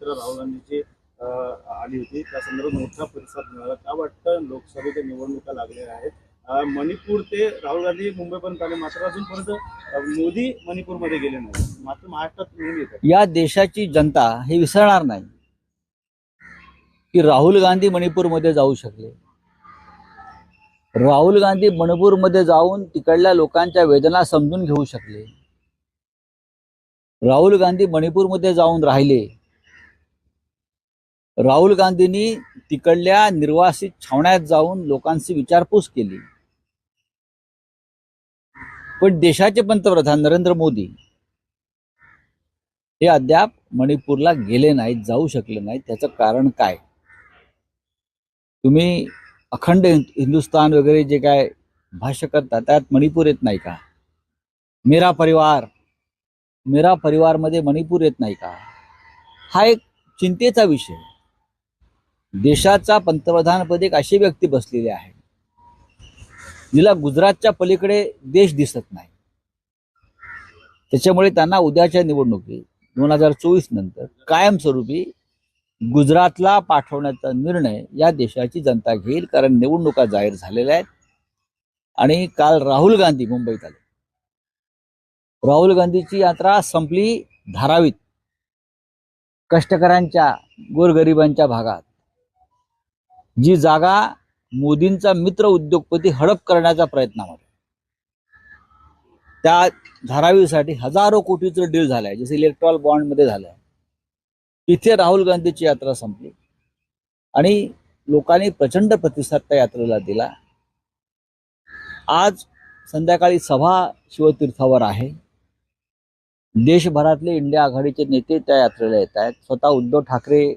तर राहुल गांधीची आली होती. त्या संदर्भात मोठा प्रतिसाद मिळाला. काय वाटतं लोकसभेच्या निवडणुका लागलेल्या आहेत. मणिपूर ते राहुल गांधी मुंबईपर्यंत आले. मात्र अजूनपर्यंत मोदी मणिपूरमध्ये गेले नाही मात्र महाराष्ट्रात नेहमी येतात. या देशाची जनता हे विसरणार नाही की राहुल गांधी मणिपूरमध्ये जाऊ शकले. राहुल गांधी मणिपूरमध्ये जाऊन तिकडल्या लोकांच्या वेदना समजून घेऊ शकले. राहुल गांधी मणिपूरमध्ये जाऊन राहिले. राहुल गांधींनी तिकडल्या निर्वासित छावण्यात जाऊन लोकांची विचारपूस केली. पण देशाचे पंतप्रधान नरेंद्र मोदी हे अद्याप मणिपूरला गेले नाहीत जाऊ शकले नाहीत. त्याचं कारण काय? तुम्ही अखंड हिंदुस्थान हिंदुस्तान वगैरे जे काय भाष्य करता त्यात मणिपूर येत नाही का? मेरा परिवार मेरा परिवारमध्ये मणिपूर येत नाही का? हा एक चिंतेचा विषय देशाचा पंतप्रधानपदी एक अशी व्यक्ती बसलेली आहे जिला गुजरातच्या पलीकडे देश दिसत नाही. त्याच्यामुळे त्यांना उद्याच्या निवडणुकीत दोन हजार चोवीस नंतर कायमस्वरूपी गुजरातला पाठवण्याचा निर्णय या देशाची जनता घेईल कारण निवडणुका जाहीर झालेल्या आहेत. आणि काल राहुल गांधी मुंबईत आले. राहुल गांधीची यात्रा संपली धारावीत. कष्टकऱ्यांच्या गोरगरिबांच्या भागात. जी जागा मोदींचा मित्र उद्योगपती हडप करण्याचा प्रयत्नामध्ये त्या धारावीसाठी हजारो कोटीचं डील झालंय. जसं इलेक्ट्रॉल बॉन्डमध्ये झालंय तिथे राहुल गांधीची यात्रा संपली. आणि लोकांनी प्रचंड प्रतिसाद त्या यात्रेला दिला. आज संध्याकाळी सभा शिवतीर्थावर आहे. देशभरातले इंडिया आघाडीचे नेते त्या यात्रेला येत आहेत. स्वतः उद्धव ठाकरे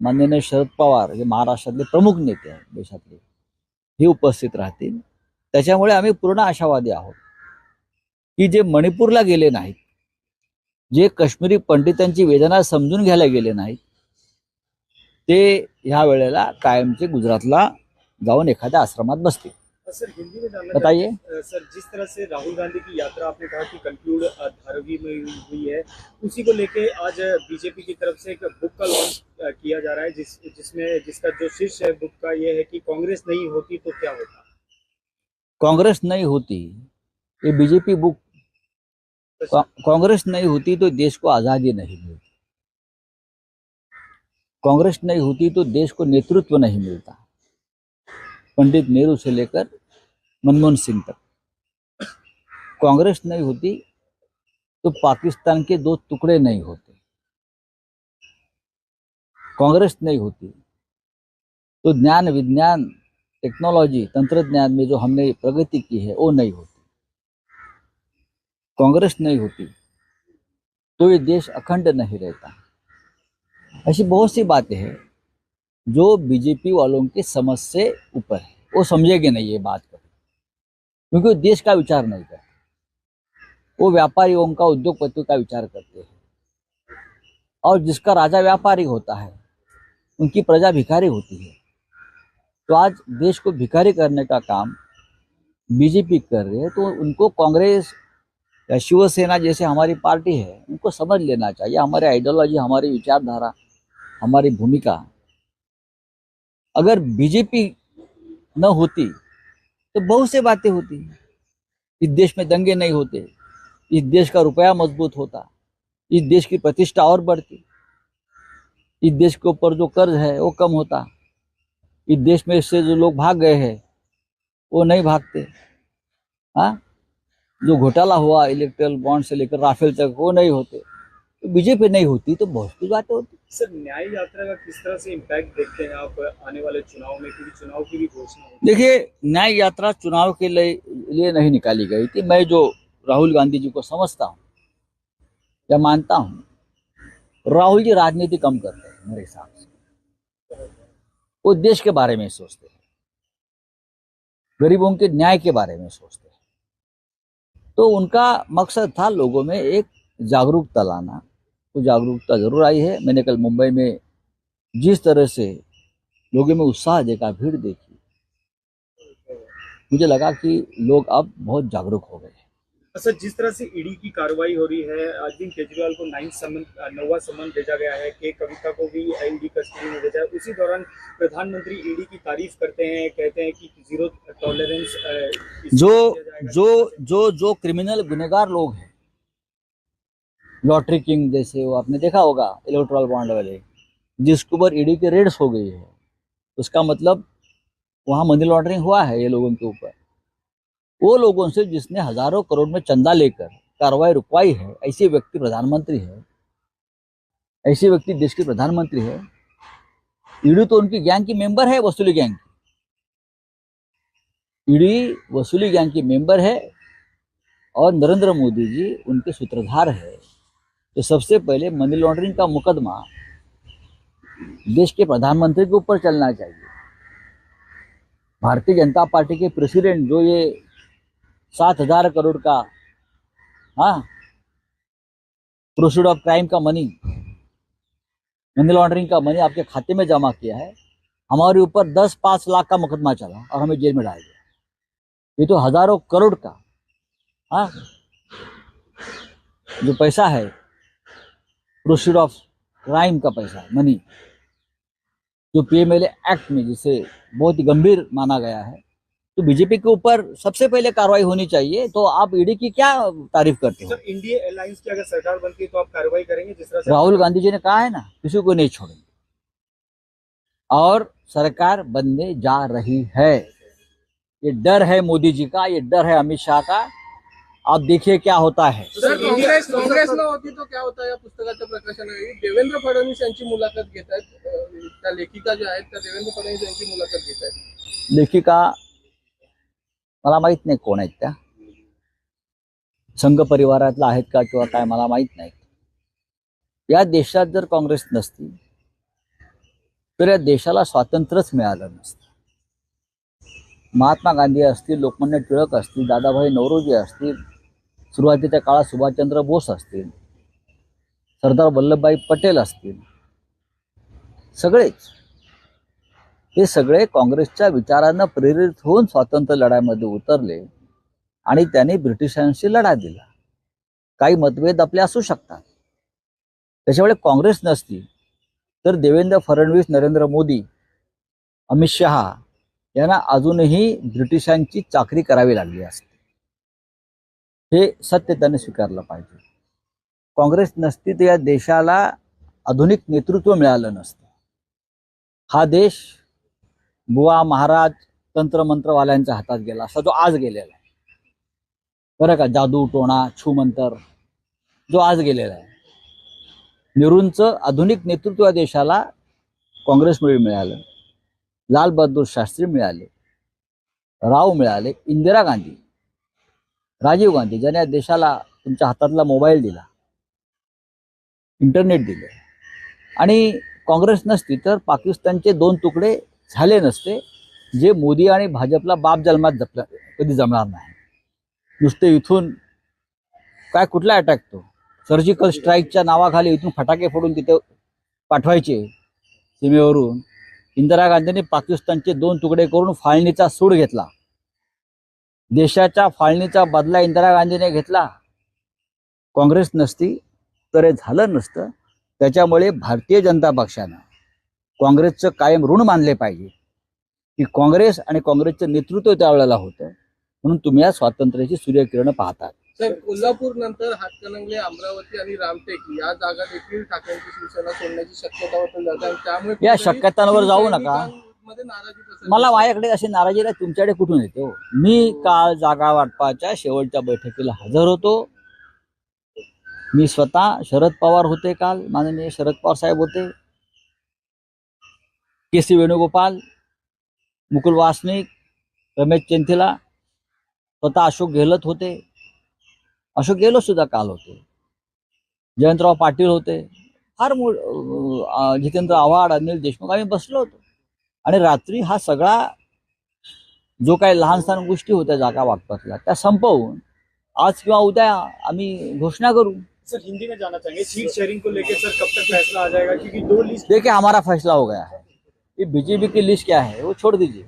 माननीय शरद पवार हे महाराष्ट्रातले प्रमुख नेते आहेत देशातले. हे उपस्थित राहतील. त्याच्यामुळे आम्ही पूर्ण आशावादी आहोत. की जे मणिपूरला गेले नाहीत जे काश्मीरी पंडितांची वेदना समजून घ्यायला गेले नाहीत ते ह्या वेळेला कायमचे गुजरातला जाऊन एखाद्या आश्रमात बसतील. सर हिंदी में जानना बताइए। सर जिस तरह से राहुल गांधी की यात्रा आपने कहा कि कंक्लूड धारवी में हुई है उसी को लेके आज बीजेपी की तरफ़ से एक बुक का लॉन्च किया जा रहा है जिस जिसमें जिसका जो शीर्ष है बुक का ये है कि कांग्रेस नहीं होती तो क्या होता? कांग्रेस नहीं होती ये बीजेपी बुक कांग्रेस नहीं होती तो देश को आज़ादी नहीं मिलती। कांग्रेस नहीं होती तो देश को नेतृत्व नहीं मिलता। पंडित नेहरू से लेकर मनमोहन सिंह तक। कांग्रेस नहीं होती तो पाकिस्तान के दो टुकड़े नहीं होते। कांग्रेस नहीं होती तो ज्ञान विज्ञान, टेक्नोलॉजी, तंत्रज्ञान में जो हमने प्रगति की है, वो नहीं होती। कांग्रेस नहीं होती तो ये देश अखंड नहीं रहता। ऐसी बहुत सी बातें हैं जो बीजेपी वालों की समझ से ऊपर है। वो समझेंगे नहीं ये बात कभी क्योंकि वो देश का विचार नहीं करते। वो व्यापारियों का, उद्योगपतियों का विचार करते हैं। और जिसका राजा व्यापारी होता है, उनकी प्रजा भिखारी होती है। तो आज देश को भिखारी करने का काम बीजेपी कर रही है तो उनको कांग्रेस या शिवसेना जैसे हमारी पार्टी है, उनको समझ लेना चाहिए। हमारी आइडियोलॉजी हमारी विचारधारा, हमारी भूमिका। अगर बीजेपी न होती तो बहुत से बातें होती इस देश में दंगे नहीं होते, इस देश का रुपया मज़बूत होता, इस देश की प्रतिष्ठा और बढ़ती। इस देश के ऊपर जो कर्ज है, वो कम होता। इस देश में से जो लोग भाग गए हैं, वो नहीं भागते। हाँ? जो घोटाला हुआ इलेक्ट्रल बॉन्ड से लेकर राफेल तक, वो नहीं होते। बीजेपी नहीं होती तो बहुत सी बातें होती। सर न्याय यात्रा का किस तरह से इम्पैक्ट देखते हैं आप आने वाले चुनाव में? क्योंकि चुनाव की भी घोषणा देखिए न्याय यात्रा चुनाव के लिए लिए नहीं निकाली गई थी। मैं जो राहुल गांधी जी को समझता हूँ या मानता हूँ राहुल जी राजनीति कम करते हैं मेरे हिसाब से। वो देश के बारे में सोचते हैं। गरीबों के न्याय के बारे में सोचते हैं। तो उनका मकसद था लोगों में एक जागरूकता लाना। वो जागरूकता ज़रूर आई है। मैंने कल मुंबई में जिस तरह से लोगों में उत्साह देखा भीड़ देखी मुझे लगा कि लोग अब बहुत जागरूक हो गए सर जिस तरह से ईडी की कार्रवाई हो रही है अरविंद केजरीवाल को नाइन समन नौवा समन भेजा गया है के कविता को भी ईडी कस्टडी में भेजा है। उसी दौरान प्रधानमंत्री ईडी की तारीफ़ करते हैं कहते हैं कि ज़ीरो टॉलरेंस जो जो जो जो क्रिमिनल गुनेगार लोग हैं लॉटरी किंग जैसे वो आपने देखा होगा इलेक्ट्रल बॉन्ड वाले, जिसके ऊपर ईडी की रेड्स हो गई है। उसका मतलब वहाँ मनी लॉन्ड्रिंग हुआ है ये लोगों के ऊपर। वो लोगों से जिसने हज़ारों करोड़ में चंदा लेकर कार्रवाई रुकवाई है, ऐसे व्यक्ति प्रधानमंत्री है। ऐसे व्यक्ति देश के प्रधानमंत्री है। ईडी तो उनकी गैंग की मेंबर है, वसूली गैंग की। ईडी वसूली गैंग की मेंबर है और नरेंद्र मोदी जी उनके सूत्रधार है। तो सबसे पहले मनी लॉन्ड्रिंग का मुकदमा देश के प्रधानमंत्री के ऊपर चलना चाहिए। भारतीय जनता पार्टी के प्रेसिडेंट जो ये सात हज़ार करोड़ का हाँ प्रोसीड ऑफ़ क्राइम का मनी मनी लॉन्ड्रिंग का मनी आपके खाते में जमा किया है, हमारे ऊपर दस पाँच लाख का मुकदमा चला और हमें जेल में डाल दिया। ये तो हज़ारों करोड़ का हाँ जो पैसा है प्रोसीड ऑफ़ क्राइम का पैसा मनी जो पीएमएलए एक्ट में जिसे बहुत ही गंभीर माना गया है तो बीजेपी के ऊपर सबसे पहले कार्रवाई होनी चाहिए तो आप ईडी की क्या तारीफ़ करते हो? इंडिया एयरलाइंस की अगर सरकार बनती है तो आप कार्रवाई करेंगे जिस तरह राहुल गांधी जी ने कहा है ना किसी को नहीं छोड़ेंगे। और सरकार बनने जा रही है। ये डर है मोदी जी का ये डर है अमित शाह का आप देखिए क्या होता है। काँग्रेस काँग्रेसला होती तो क्या होता या पुस्तकाच्या प्रकाशनावेळी देवेंद्र फडणवीस यांची मुलाखत घेत आहेत. त्या लेखिका ज्या आहेत त्या देवेंद्र फडणवीस यांची मुलाखत घेत आहेत. लेखिका मला माहीत नाही कोण आहेत त्या. संघ परिवारातला आहेत का किंवा काय मला माहीत नाही. या देशात जर काँग्रेस नसती तर या देशाला स्वातंत्र्यच मिळालं नसतं. महात्मा गांधी असतील लोकमान्य टिळक असतील दादाभाई नवरोजी असतील सुरुवातीच्या काळात सुभाषचंद्र बोस असतील सरदार वल्लभभाई पटेल असतील सगळेच. हे सगळे काँग्रेसच्या विचारांना प्रेरित होऊन स्वातंत्र्य लढ्यामध्ये उतरले आणि त्यांनी ब्रिटिशांशी लढा दिला. काही मतभेद आपले असू शकतात. त्याच्यामुळे काँग्रेस नसती तर देवेंद्र फडणवीस नरेंद्र मोदी अमित शहा यांना अजूनही ब्रिटिशांची चाकरी करावी लागली असते. हे सत्य त्यांनी स्वीकारलं पाहिजे. काँग्रेस नसती तर या देशाला आधुनिक नेतृत्व मिळालं नसतं. हा देश बुवा महाराज तंत्रमंत्रवाल्यांच्या हातात गेला असा जो आज गेलेला आहे. बरं का जादू टोणा छूमंतर जो आज गेलेला आहे. नेहरूंचं आधुनिक नेतृत्व या देशाला काँग्रेसमुळे मिळालं. लाल बहादूर शास्त्री मिळाले. राव मिळाले. इंदिरा गांधी. राजीव गांधी ज्याने देशाला तुमच्या हातातला मोबाईल दिला इंटरनेट दिले. आणि काँग्रेस नसती तर पाकिस्तानचे दोन तुकडे झाले नसते जे मोदी आणि भाजपला बाप जन्मात जपला कधी जमणार नाही. नुसते इथून काय कुठला अटॅक तो? सर्जिकल स्ट्राईकच्या नावाखाली इथून फटाके फोडून तिथे पाठवायचे सीमेवरून. इंदिरा गांधींनी पाकिस्तानचे दोन तुकडे करून फाळणीचा सूड घेतला. देशाच्या फाळणीचा बदला इंदिरा गांधीने घेतला. काँग्रेस नसती तर हे झालं नसतं. त्याच्यामुळे भारतीय जनता पक्षानं काँग्रेसचं कायम ऋण मानले पाहिजे. की काँग्रेस आणि काँग्रेसचं नेतृत्व त्यावेळेला होतं. म्हणून तुम्ही या स्वातंत्र्याची सूर्यकिरण पाहतात. सर कोल्हापूर नंतर हातकणंगले अमरावती आणि रामटेक या जागा देखील ठाकरेंची शिवसेना सोडण्याची शक्यता त्यामुळे या शक्यतांवर जाऊ नका. मला माझ्याकडे अशी नाराजी नाही तुमच्याकडे कुठून येते हो? मी काल जागा वाटपाच्या शेवटच्या बैठकीला हजर होतो. मी स्वतः शरद पवार होते काल माननीय शरद पवार साहेब होते. के सी वेणुगोपाल मुकुल वासनिक रमेश चेंथिला स्वतः अशोक गेहलोत होते. अशोक गेहलोत सुद्धा काल होते. जयंतराव पाटील होते. फार मो जितेंद्र आव्हाड अनिल देशमुख आम्ही बसलो होतो. आणि रात्री हा सगळा जो काही लहान सहान गोष्टी होत्या जागा वाटपातल्या त्या संपवून आज किंवा उद्या आम्ही घोषणा करू. सर हिंदी में जाना चाहेंगे सीट शेयरिंग को लेकर सर कब तक फैसला आ जाएगा? क्योंकि दो लिस्ट देखिए हमारा फैसला हो गया है। ये बीजेपी की लिस्ट क्या है वो छोड़ दीजिए।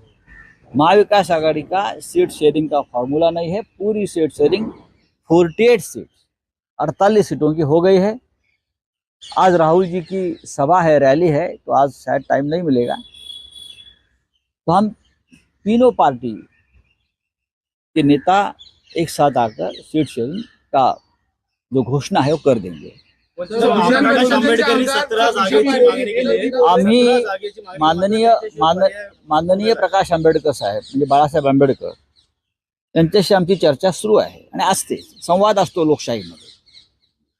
महाविकास आघाड़ी का सीट शेयरिंग का फॉर्मूला नहीं है पूरी सीट शेयरिंग 48 सीट 48 सीटों की हो गई है। आज राहुल जी की सभा है रैली है तो आज शायद टाइम नहीं मिलेगा। तो हम तीनों पार्टी के नेता एक साथ आकर सीट शेयरिंग का जो घोषणा है वो कर देंगे। आम्ही माननीय मान माननीय प्रकाश आंबेडकर साहेब म्हणजे बाळासाहेब आंबेडकर यांच्याशी आमची चर्चा सुरू आहे आणि असते संवाद असतो लोकशाहीमध्ये.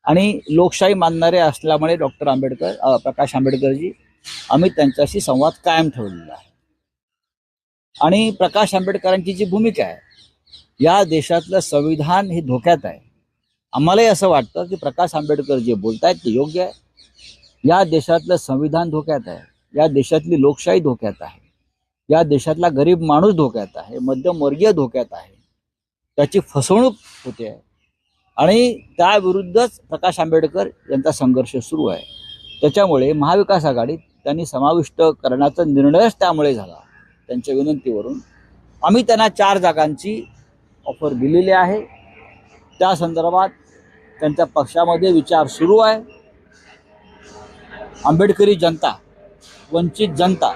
आणि लोकशाही मानणारे असल्यामुळे डॉक्टर आंबेडकर प्रकाश आंबेडकरजी आम्ही त्यांच्याशी संवाद कायम ठेवलेला आहे. आणि प्रकाश आंबेडकरांची जी भूमिका आहे या देशातलं संविधान हे धोक्यात आहे. आम्हालाही असं वाटतं की प्रकाश आंबेडकर जे बोलतायत ते योग्य आहे. या देशातलं संविधान धोक्यात आहे. या देशातली लोकशाही धोक्यात आहे. या देशातला गरीब माणूस धोक्यात आहे. मध्यमवर्गीय धोक्यात आहे. त्याची फसवणूक होते. आहे आणि त्याविरुद्धच प्रकाश आंबेडकर यांचा संघर्ष सुरू आहे. त्याच्यामुळे महाविकास आघाडीत त्यांनी समाविष्ट करण्याचा निर्णयच त्यामुळे झाला. त्यांच्या विनंतीवरून आम्ही त्यांना चार जागांची ऑफर दिलेली आहे. त्या संदर्भात त्यांच्या पक्षामध्ये विचार सुरू आहे. आंबेडकरी जनता वंचित जनता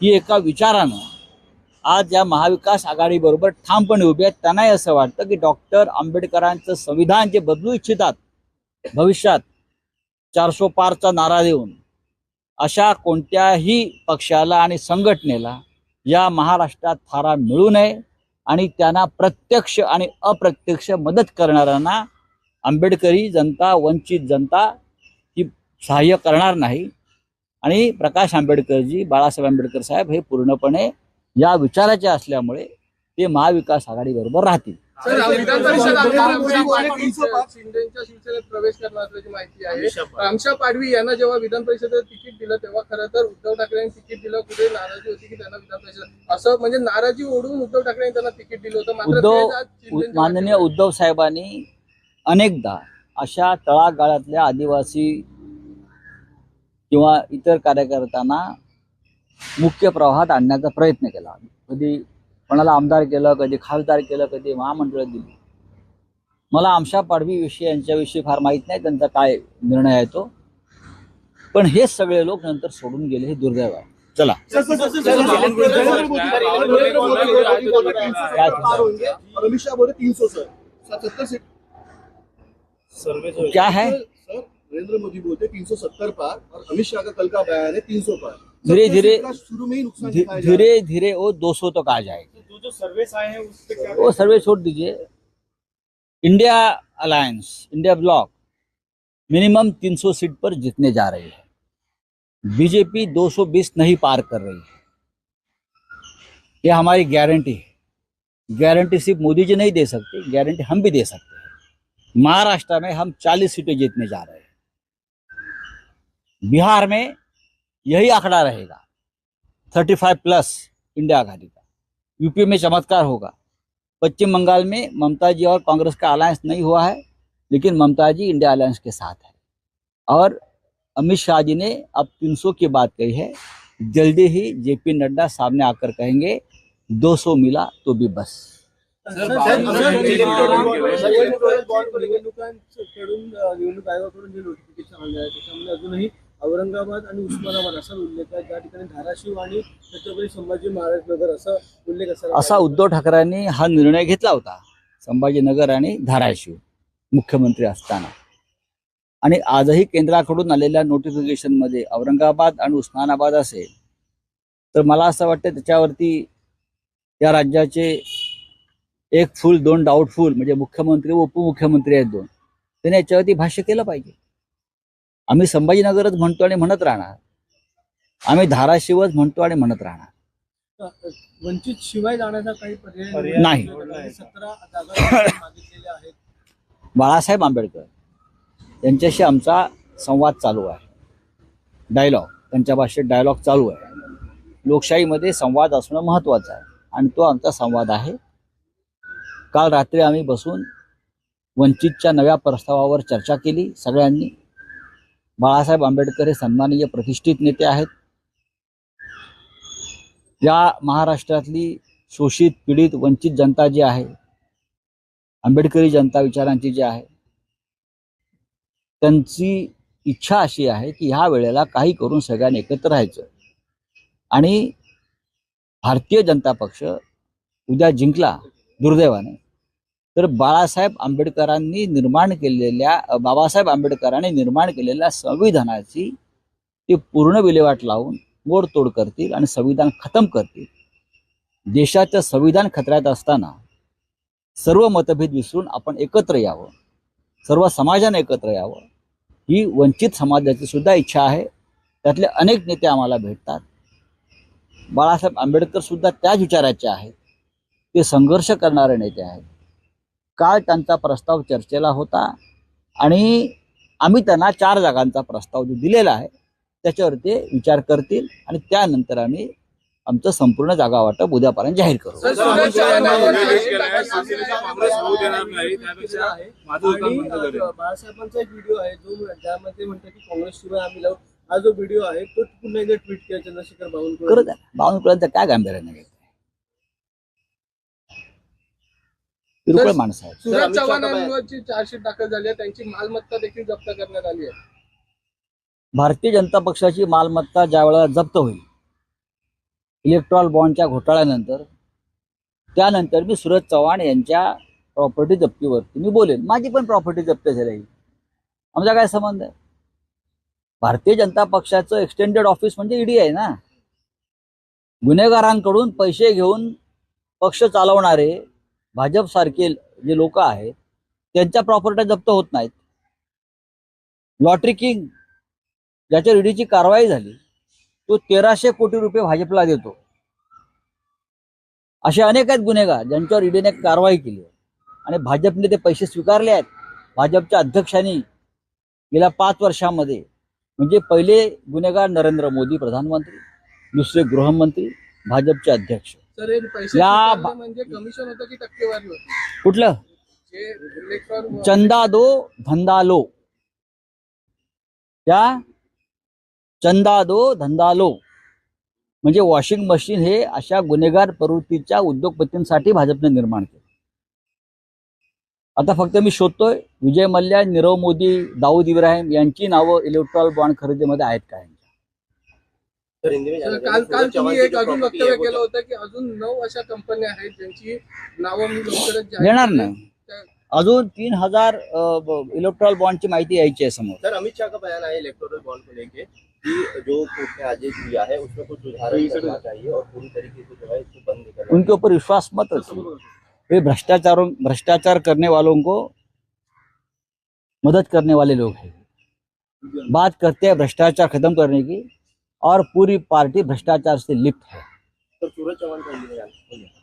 ही एका विचारानं आज या महाविकास आघाडीबरोबर ठामपणे उभी आहेत. त्यांनाही असं वाटतं की डॉक्टर आंबेडकरांचं संविधान जे बदलू इच्छितात भविष्यात चारसो पारचा नारा देऊन अशा कोणत्याही पक्षाला आणि संघटनेला या महाराष्ट्रात थारा मिळू नये आणि त्यांना प्रत्यक्ष आणि अप्रत्यक्ष मदत करणाऱ्यांना आंबेडकरी जनता वंचित जनता ही सहाय्य करणार नाही. आणि प्रकाश आंबेडकरजी बाळासाहेब आंबेडकर साहेब हे पूर्णपणे या विचाराचे असल्यामुळे ते महाविकास आघाडीबरोबर राहतील. विधान परिषद आमदार अमिषा पाडवी शिंदेच्या शिवसेनेत प्रवेश करणार असल्याची माहिती आहे. अमिषा पाडवी. रामशा पाडवी यांना जेव्हा विधान परिषदेत तिकीट दिलं तेव्हा खरं तर उद्धव ठाकरे यांनी तिकीट दिलं. कुठे नाराजी होती की त्यांना विधान परिषद असं म्हणजे नाराजी ओढून उद्धव ठाकरे यांनी त्यांना तिकीट दिलं होतं. मात्र उद्धव माननीय उद्धव साहेबांनी अनेकदा अशा तळागाळातल्या आदिवासी किंवा इतर कार्यकर्त्यांना मुख्य प्रवाहात आणण्याचा प्रयत्न केला. कधी कोणाला आमदार केलं कधी खासदार केलं कधी महामंडळ दिली मला आमशा पाडवीविषयी यांच्याविषयी फार माहीत नाही त्यांचा काय निर्णय आहे तो पण हेच सगळे लोक नंतर सोडून गेले हे दुर्दैव आहे चला और अमित शाह बोले तीन सौ सर सत्तर सीट सर्वे जो क्या है सर नरेंद्र मोदी बोलते तीन सौ सत्तर पार और अमित शाह का कल का बयान है तीन सौ पार धीरे- धीरे-। धीरे धीरे वो 200 तक आ जाएगी। जो जो सर्वेस आए हैं उस पे क्या वो सर्वे छोड़ दीजिए। India alliance India block minimum 300 seat पर जीतने जा रही है। बीजेपी 220 नहीं पार कर रही है। ये हमारी गारंटी है। गारंटी सिर्फ़ मोदी जी नहीं दे सकते गारंटी हम भी दे सकते हैं। महाराष्ट्र में हम 40 सीटें जीतने जा रहे हैं। बिहार में यही आंकड़ा रहेगा 35 प्लस इंडिया आघाड़ी का यूपी में चमत्कार होगा पश्चिम बंगाल में ममता जी और कांग्रेस का अलायंस नहीं हुआ है लेकिन ममता जी इंडिया अलायंस के साथ है और अमित शाह जी ने अब 300 की बात कही है जल्दी ही जेपी नड्डा सामने आकर कहेंगे 200 मिला तो भी बस निवडणूक औरंगाबाद आणि उस्मानाबाद असा उल्लेख आहे. त्या ठिकाणी धाराशिव आणि छत्रपती संभाजी महाराज नगर असा उल्लेख असायला असा उद्धव ठाकरेंनी हा निर्णय घेतला होता. संभाजीनगर आणि धाराशिव मुख्यमंत्री असताना. आणि आजही केंद्राकडून आलेल्या नोटिफिकेशनमध्ये औरंगाबाद आणि उस्मानाबाद असेल तर मला असं वाटतं त्याच्यावरती या राज्याचे एक फुल दोन डाऊटफुल म्हणजे मुख्यमंत्री व उपमुख्यमंत्री आहेत दोन त्यांनी याच्यावरती भाष्य केलं पाहिजे. आम्ही संभाजीनगरच म्हणतो आणि म्हणत राहणार. आम्ही धाराशिवच म्हणतो आणि म्हणत राहणार. वंचित शिवाय जाण्याचा काही पर्याय नाही. सतरा जागा मागितलेल्या आहेत. बाळासाहेब आंबेडकर यांच्याशी आमचा संवाद चालू आहे. डायलॉग त्यांच्या भाषेत डायलॉग चालू आहे. लोकशाहीमध्ये संवाद असणं महत्त्वाचं आहे. आणि तो आमचा संवाद आहे. काल रात्री आम्ही बसून वंचितच्या नव्या प्रस्तावावर चर्चा केली. सगळ्यांनी बाळासाहेब आंबेडकर हे सन्माननीय प्रतिष्ठित नेते आहेत. या महाराष्ट्रातली शोषित पीडित वंचित जनता जी आहे आंबेडकरी जनता विचारांची जी आहे त्यांची इच्छा अशी आहे की ह्या वेळेला काही करून सगळ्यांनी एकत्र राहायचं. आणि भारतीय जनता पक्ष उद्या जिंकला दुर्दैवाने. तर बाळासाहेब आंबेडकरांनी निर्माण केलेल्या बाबासाहेब आंबेडकरांनी निर्माण केलेल्या संविधानाची ते पूर्ण विल्हेवाट लावून मोडतोड करतील आणि संविधान खतम करतील. देशाचं संविधान खतऱ्यात असताना सर्व मतभेद विसरून आपण एकत्र यावं. सर्व समाजाने एकत्र यावं. ही वंचित समाजाची सुद्धा इच्छा आहे. त्यातले अनेक नेते आम्हाला भेटतात. बाळासाहेब आंबेडकर सुद्धा त्याच विचाराचे आहेत. ते संघर्ष करणारे नेते आहेत. काल त्यांचा प्रस्ताव चर्चेला होता आणि आम्ही त्यांना चार जागांचा प्रस्ताव जो दिलेला आहे त्याच्यावर ते विचार करतील आणि त्यानंतर आम्ही आमचं संपूर्ण जागा वाटप उद्यापर्यंत जाहीर करू नाही, बाळासाहेबांचा एक व्हिडिओ आहे जो ज्यामध्ये म्हणतात की काँग्रेस शिवाय आम्ही लावू हा जो व्हिडिओ आहे तो पुन्हा एकदा ट्विट केला चंद्रशेखर बावनकुळे बावनकुळ्यांचं काय गांभीर्याने घेत किरकोळ माणसं आहेत. चव्हाणांवरची चार्जशीट दाखल झाली आहे. त्यांची मालमत्ता देखील जप्त करण्यात आली आहे. भारतीय जनता पक्षाची मालमत्ता ज्या वेळेला जप्त होईल इलेक्ट्रॉल बॉन्डच्या घोटाळ्यानंतर त्यानंतर मी सुरज चव्हाण यांच्या प्रॉपर्टी जप्तीवरती मी बोलेन. माझी पण प्रॉपर्टी जप्त झाली आमचा काय संबंध आहे? भारतीय जनता पक्षाचं एक्सटेंडेड ऑफिस म्हणजे ईडी आहे ना. गुन्हेगारांकडून पैसे घेऊन पक्ष चालवणारे भाजपसारखे जे लोक आहेत त्यांच्या प्रॉपर्ट्या जप्त होत नाहीत. लॉटरी किंग ज्याच्या ईडीची कारवाई झाली तो तेराशे कोटी रुपये भाजपला देतो. असे अनेक आहेत गुन्हेगार ज्यांच्यावर ईडीने कारवाई केली आणि भाजपने ते पैसे स्वीकारले आहेत. भाजपच्या अध्यक्षांनी गेल्या पाच वर्षामध्ये म्हणजे पहिले गुन्हेगार नरेंद्र मोदी प्रधानमंत्री दुसरे गृहमंत्री भाजपचे अध्यक्ष. सर हे पैसे या स्वीकारले भा- म्हणजे कमिशन होतं की टक्केवारी होती? कुठलं? जे इलेक्ट्रॉन चंदा दो धंदा लो त्या चंदा दो धंदा लो म्हणजे वॉशिंग मशीन हे अशा गुन्हेगार प्रवृत्तीच्या उद्योगपतींसाठी भाजपने निर्माण केलं. आता फक्त मी शोधतोय विजय मल्ल्या नीरव मोदी दाऊद इब्राहिम यांची नावं इलेक्ट्रॉल बॉन्ड खरेदीमध्ये आहेत का सर, काल काल तुम्ही एक अजून वक्तव्य केलं होतं की अजून नऊ अशा कंपन्या आहेत ज्यांची नावं मी लवकरच देणार. नाही अजून तीन हजार इलेक्ट्रॉल बॉन्डची माहिती यायची आहे समोर. सर अमित शाह का बयान आया इलेक्टोरल बॉन्ड को लेके कि जो कोर्ट ने आदेश दिया है उसमें कुछ सुधार करना चाहिए और पूरी तरीके से जो है इसको बंद करना उनके ऊपर विश्वास मत रखिए। वे भ्रष्टाचारों भ्रष्टाचार करने वालों को मदद करने वाले लोग हैं। बात करते हैं भ्रष्टाचार खत्म करने की। और पूरी पार्टी भ्रष्टाचार से लिप्त है। तो सूरज चौहान का